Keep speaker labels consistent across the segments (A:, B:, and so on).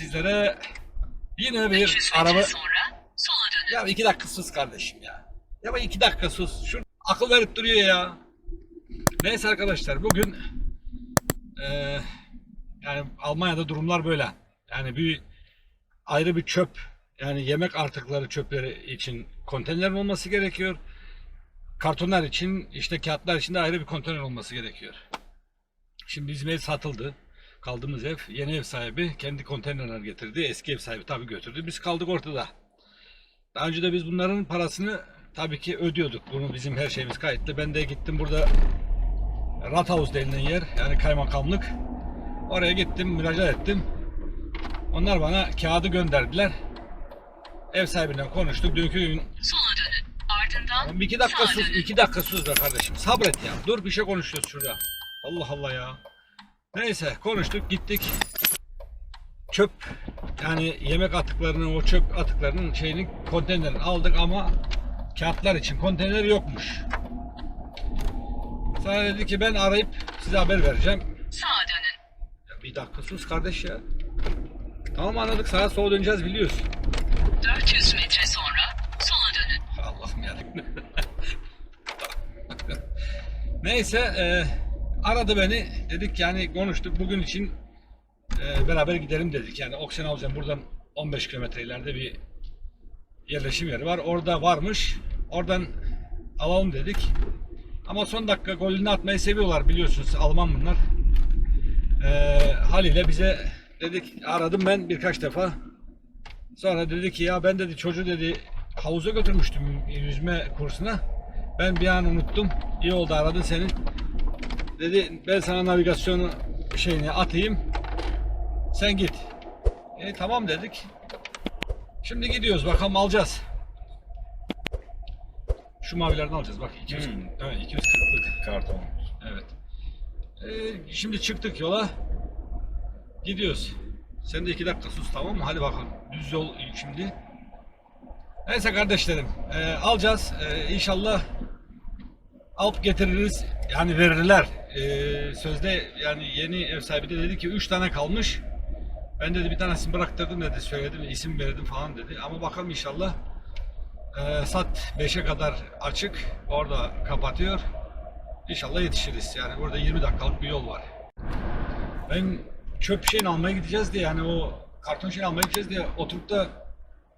A: sizlere yine bir
B: 300 metre
A: araba... Ya iki dakika sus kardeşim ya. Ya bak iki dakika sus. Şu akıl verip duruyor ya. Neyse arkadaşlar bugün eee, yani Almanya'da durumlar böyle. Yani bir ayrı bir çöp yani yemek artıkları çöpleri için konteyner olması gerekiyor. Kartonlar için işte kağıtlar için de ayrı bir konteyner olması gerekiyor. Şimdi ev satıldı. Kaldığımız ev yeni ev sahibi kendi konteynerler getirdi. Eski ev sahibi tabii götürdü. Biz kaldık ortada. Daha önce de biz bunların parasını tabii ki ödüyorduk. Bunu bizim her şeyimiz kayıtlı. Ben de gittim burada Rathaus denilen yer yani kaymakamlık. Oraya gittim müracaat ettim. Onlar bana kağıdı gönderdiler. Ev sahibiyle konuştuk. Dünkü gün
B: Sola dönün. Ardından
A: bir iki dakika sus, iki dakika sus be kardeşim. Sabret ya. Dur bir şey konuşuyoruz şurada. Allah Allah ya. Neyse konuştuk gittik. Çöp yani yemek atıklarının o çöp atıklarının şeyini konteynerini aldık ama kağıtlar için konteyner yokmuş. Sonra dedi ki ben arayıp size haber vereceğim.
B: Sağa dönün.
A: Ya bir dakika sus kardeş ya. Tamam anladık sağa sola döneceğiz biliyoruz.
B: 400 metre sonra sola dönün.
A: Allah'ım yarabbim. Neyse e, aradı beni. Dedik yani konuştuk. Bugün için e, beraber gidelim dedik. Yani Oksenhausen buradan 15 kilometre ileride bir yerleşim yeri var. Orada varmış. Oradan alalım dedik. Ama son dakika golünü atmayı seviyorlar biliyorsunuz. Alman bunlar. E, haliyle bize dedik aradım ben birkaç defa. Sonra dedi ki ya ben dedi çocuğu dedi havuza götürmüştüm yüzme kursuna. Ben bir an unuttum. İyi oldu aradın seni. Dedi ben sana navigasyonu şeyini atayım. Sen git. E tamam dedik. Şimdi gidiyoruz bakalım alacağız. Şu mavilerden alacağız bak 200
C: Hmm.
A: evet 240'lık.
C: Karton.
A: Evet. Ee, şimdi çıktık yola. Gidiyoruz. Sen de iki dakika sus tamam mı? Hadi bakalım. Düz yol şimdi. Neyse kardeşlerim. ee, alacağız. Ee, inşallah alıp getiririz. Yani verirler. Ee, sözde yani yeni ev sahibi de dedi ki üç tane kalmış. Ben dedi bir tanesini bıraktırdım dedi. Söyledim isim verdim falan dedi. Ama bakalım inşallah. Ee, saat 5'e kadar açık. Orada kapatıyor. İnşallah yetişiriz. Yani burada 20 dakikalık bir yol var. Ben çöp şeyini almaya gideceğiz diye yani o karton şeyini almaya gideceğiz diye oturup da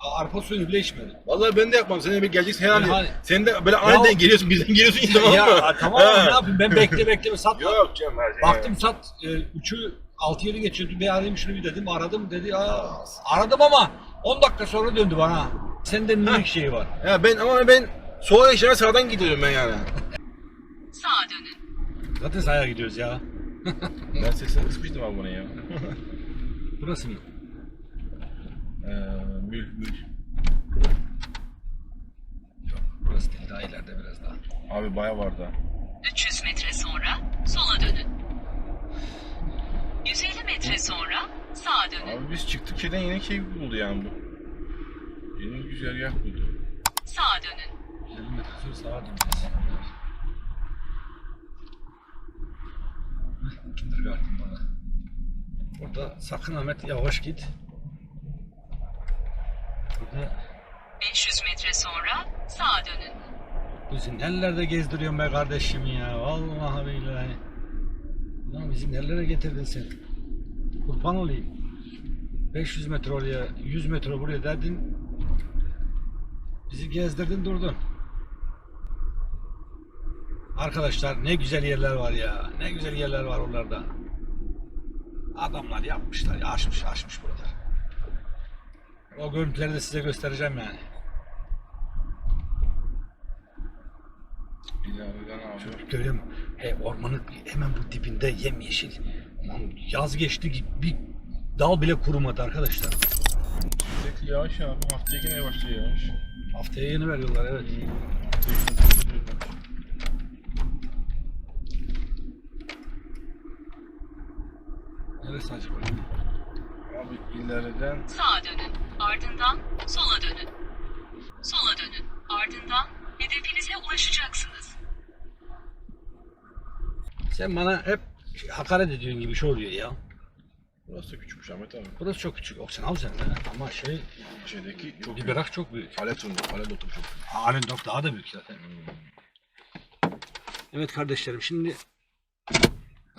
A: arpa suyunu bile içmedim.
C: Vallahi ben de yapmam. Sen de bir geleceksin herhalde.
A: Yani-
C: Sen de böyle aniden geliyorsun, birden geliyorsun tamam mı?
A: ya tamam
C: Ha.
A: ne yapayım ben bekle bekle sat.
C: Yok canım her şey.
A: Baktım sat 3'ü 6-7 geçiyordu. Bir arayayım şunu bir dedim. Aradım dedi. Aa, aradım ama 10 dakika sonra döndü bana. Sende minik şey var.
C: Ya ben ama ben sola yaşına sağdan gidiyorum ben yani.
B: Sağa dönün.
A: Zaten sahaya gidiyoruz ya.
C: ben sesini kısmıştım abi buna ya.
A: Burası mı?
C: Ee, mül mül.
A: Yok burası değil daha ileride biraz daha.
C: Abi baya var da.
B: 300 metre sonra sola dönün. 150 metre sonra sağa dönün.
C: Abi biz çıktık şeyden yeni şey buldu yani bu. Yeni güzergah buldu.
B: Sağa dönün.
A: 150 metre sonra sağa döneceğiz. Kindergarten bana. Burada sakın Ahmet yavaş git. Burada
B: 500 metre sonra sağa dönün.
A: bizi nerelerde gezdiriyorsun be kardeşim ya. Vallahi billahi. Lan bizi nerelere getirdin sen? Kurban olayım. 500 metre oraya, 100 metre buraya derdin. Bizi gezdirdin durdun. Arkadaşlar ne güzel yerler var ya. Ne güzel yerler var oralarda. Adamlar yapmışlar, ya, açmış açmış buralar. O görüntüleri de size göstereceğim yani.
C: Abi.
A: Görüyorum. He, ormanın hemen bu dibinde yemyeşil. Lan yaz geçti gibi bir dal bile kurumadı arkadaşlar.
C: Sürekli yağış abi. Haftaya yine başlıyor yağış.
A: Haftaya yeni veriyorlar evet. Neresi acaba?
C: Abi ileriden
B: Sağa dönün. Ardından sola dönün. Sola dönün. Ardından hedefinize ulaşacaksınız.
A: Sen bana hep hakaret ediyorsun gibi şey oluyor ya.
C: Burası da küçükmüş Ahmet abi.
A: Burası çok küçük. Oksan al sen de. Ama şey
C: İçerideki çok
A: bir
C: büyük.
A: bırak çok büyük.
C: Kale lotu çok büyük.
A: Halen dok daha da büyük zaten. Evet kardeşlerim şimdi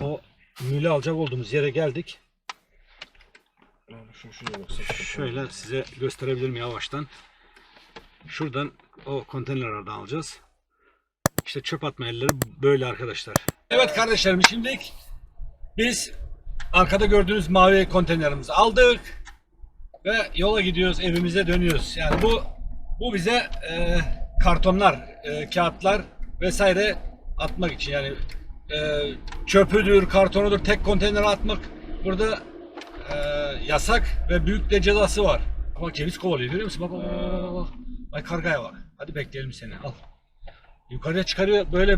A: o mülü alacak olduğumuz yere geldik.
C: Şu şuraya.
A: Şöyle size gösterebilirim yavaştan. Şuradan o konteynerlerden alacağız. İşte çöp atma yerleri böyle arkadaşlar. Evet kardeşlerim şimdi biz arkada gördüğünüz mavi konteynerimizi aldık ve yola gidiyoruz evimize dönüyoruz. Yani bu bu bize e, kartonlar, e, kağıtlar vesaire atmak için yani e, çöpüdür, kartonudur tek konteynere atmak burada e, yasak ve büyük de cezası var. Ama ceviz kovalıyor görüyor musun? Bak bak bak bak. Ay kargaya bak. Hadi bekleyelim seni al. Yukarıya çıkarıyor böyle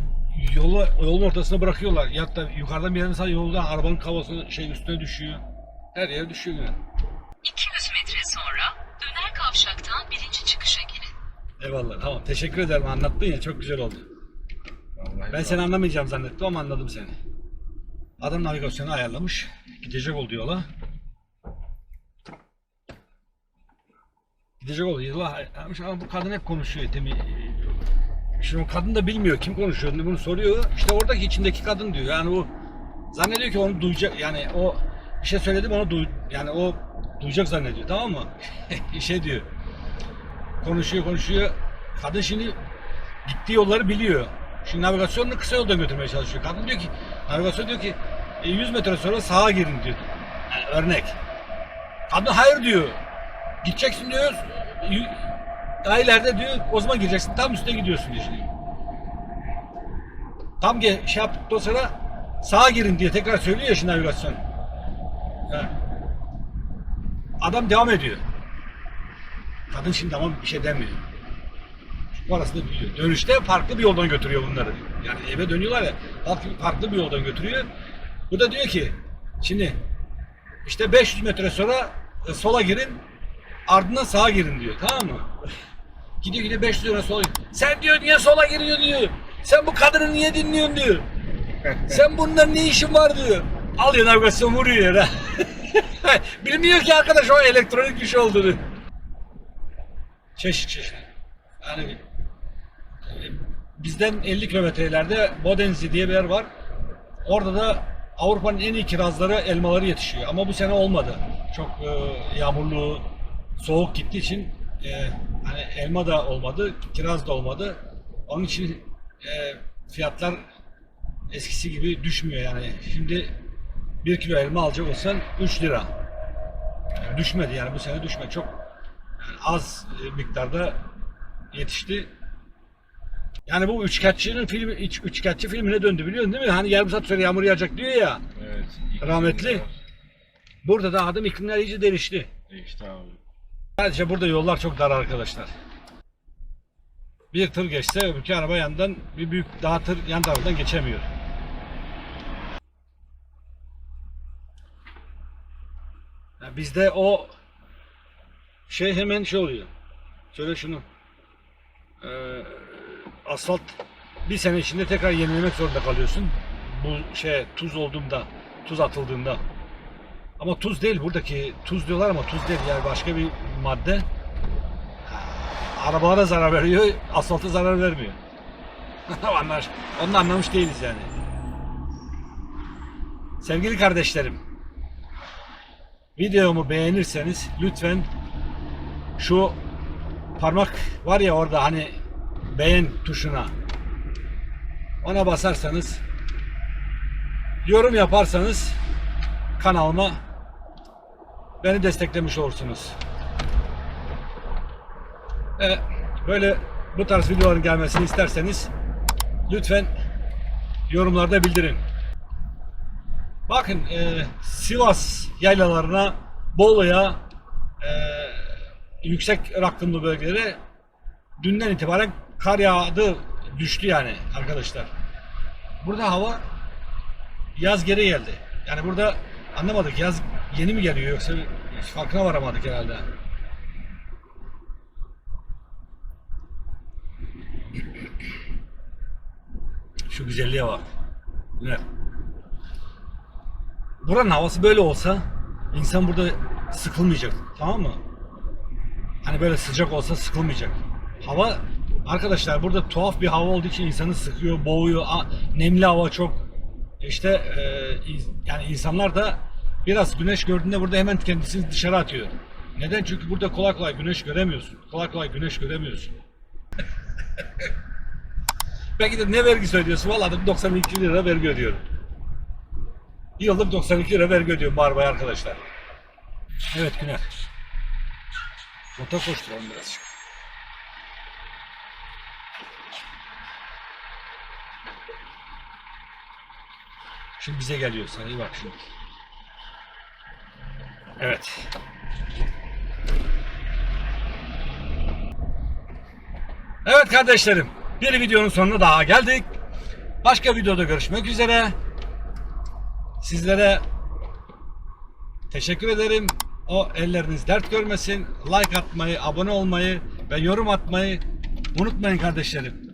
A: yolu, yolun ortasına bırakıyorlar. Ya da yukarıdan bir yerden mesela yoldan arabanın kafası şey üstüne düşüyor. Her yere düşüyor yine.
B: 200 metre sonra döner kavşaktan birinci çıkışa girin.
A: Eyvallah tamam teşekkür ederim anlattın ya çok güzel oldu.
C: Vallahi
A: Ben seni anlamayacağım zannettim ama anladım seni. Adam navigasyonu ayarlamış. Gidecek oldu yola. Gidecek oldu ayarlamış Ama bu kadın hep konuşuyor Etemi. Şimdi o kadın da bilmiyor kim konuşuyor. Bunu soruyor. İşte oradaki içindeki kadın diyor. Yani o zannediyor ki onu duyacak. Yani o bir şey söyledim onu duy yani o duyacak zannediyor tamam mı? şey diyor. Konuşuyor konuşuyor. Kadın şimdi gittiği yolları biliyor. Şimdi navigasyonunu kısa yoldan götürmeye çalışıyor. Kadın diyor ki, navigasyon diyor ki "E, 100 metre sonra sağa girin diyor. Yani örnek. Kadın hayır diyor. Gideceksin diyor. Daha ileride diyor o zaman gireceksin. Tam üstüne gidiyorsun diyor. Tam ge şey yaptıktan sonra sağa girin diye tekrar söylüyor ya şimdi navigasyon. Adam devam ediyor. Kadın şimdi ama bir şey demiyor. Orasını biliyor. Dönüşte farklı bir yoldan götürüyor bunları. Yani eve dönüyorlar ya farklı bir yoldan götürüyor. Bu da diyor ki şimdi işte 500 metre sonra e, sola girin ardından sağa girin diyor. Tamam mı? Gidiyor gidiyor 500 metre sola Sen diyor niye sola giriyorsun diyor. Sen bu kadını niye dinliyorsun diyor. Sen bundan ne işin var diyor. Alıyor navigasyon vuruyor ya. Bilmiyor ki arkadaş o elektronik bir şey olduğunu. Çeşit çeşit. Yani bizden 50 kilometre ileride Bodenzi diye bir yer var. Orada da Avrupa'nın en iyi kirazları, elmaları yetişiyor. Ama bu sene olmadı. Çok e, yağmurlu, soğuk gittiği için e, hani elma da olmadı, kiraz da olmadı. Onun için e, fiyatlar eskisi gibi düşmüyor yani. Şimdi 1 kilo elma alacak olsan 3 lira. Yani düşmedi yani bu sene düşmedi. Çok yani az e, miktarda yetişti. Yani bu üçkağıtçının filmi, üç, üçkağıtçı filmine döndü biliyorsun değil mi? Hani yarım saat sonra yağmur yağacak diyor ya.
C: Evet.
A: Rahmetli. Burada da adam iklimler iyice değişti.
C: Değişti abi.
A: Sadece burada yollar çok dar arkadaşlar. Bir tır geçse öbürkü araba yandan bir büyük daha tır yan taraftan geçemiyor. Ya bizde o şey hemen şey oluyor. Söyle şunu. Ee, asfalt bir sene içinde tekrar yenilemek zorunda kalıyorsun. Bu şey tuz olduğunda, tuz atıldığında. Ama tuz değil buradaki tuz diyorlar ama tuz değil yani başka bir madde. Arabalara zarar veriyor, asfalta zarar vermiyor. Anlar, onu da anlamış değiliz yani. Sevgili kardeşlerim, videomu beğenirseniz lütfen şu parmak var ya orada hani beğen tuşuna ona basarsanız yorum yaparsanız kanalıma beni desteklemiş olursunuz. Ve böyle bu tarz videoların gelmesini isterseniz lütfen yorumlarda bildirin. Bakın e, Sivas yaylalarına, Bolu'ya, e, yüksek rakımlı bölgelere dünden itibaren kar yağdı, düştü yani arkadaşlar. Burada hava yaz geri geldi. Yani burada anlamadık yaz yeni mi geliyor yoksa farkına varamadık herhalde. Şu güzelliğe bak. Evet. Buranın havası böyle olsa insan burada sıkılmayacak. Tamam mı? Hani böyle sıcak olsa sıkılmayacak. Hava arkadaşlar burada tuhaf bir hava olduğu için insanı sıkıyor, boğuyor. Nemli hava çok. İşte e, yani insanlar da biraz güneş gördüğünde burada hemen kendisini dışarı atıyor. Neden? Çünkü burada kolay kolay güneş göremiyorsun. Kolay kolay güneş göremiyorsun. Belki de ne vergisi ödüyorsun? Vallahi de 92 lira vergi ödüyorum. Yıllık 92 lira vergi ödüyorum bu arabaya arkadaşlar. Evet Güner. Motor koşturalım birazcık. Şimdi bize geliyor. Sen iyi bak şimdi. Evet. Evet kardeşlerim. Bir videonun sonuna daha geldik. Başka videoda görüşmek üzere. Sizlere teşekkür ederim. O elleriniz dert görmesin. Like atmayı, abone olmayı ve yorum atmayı unutmayın kardeşlerim.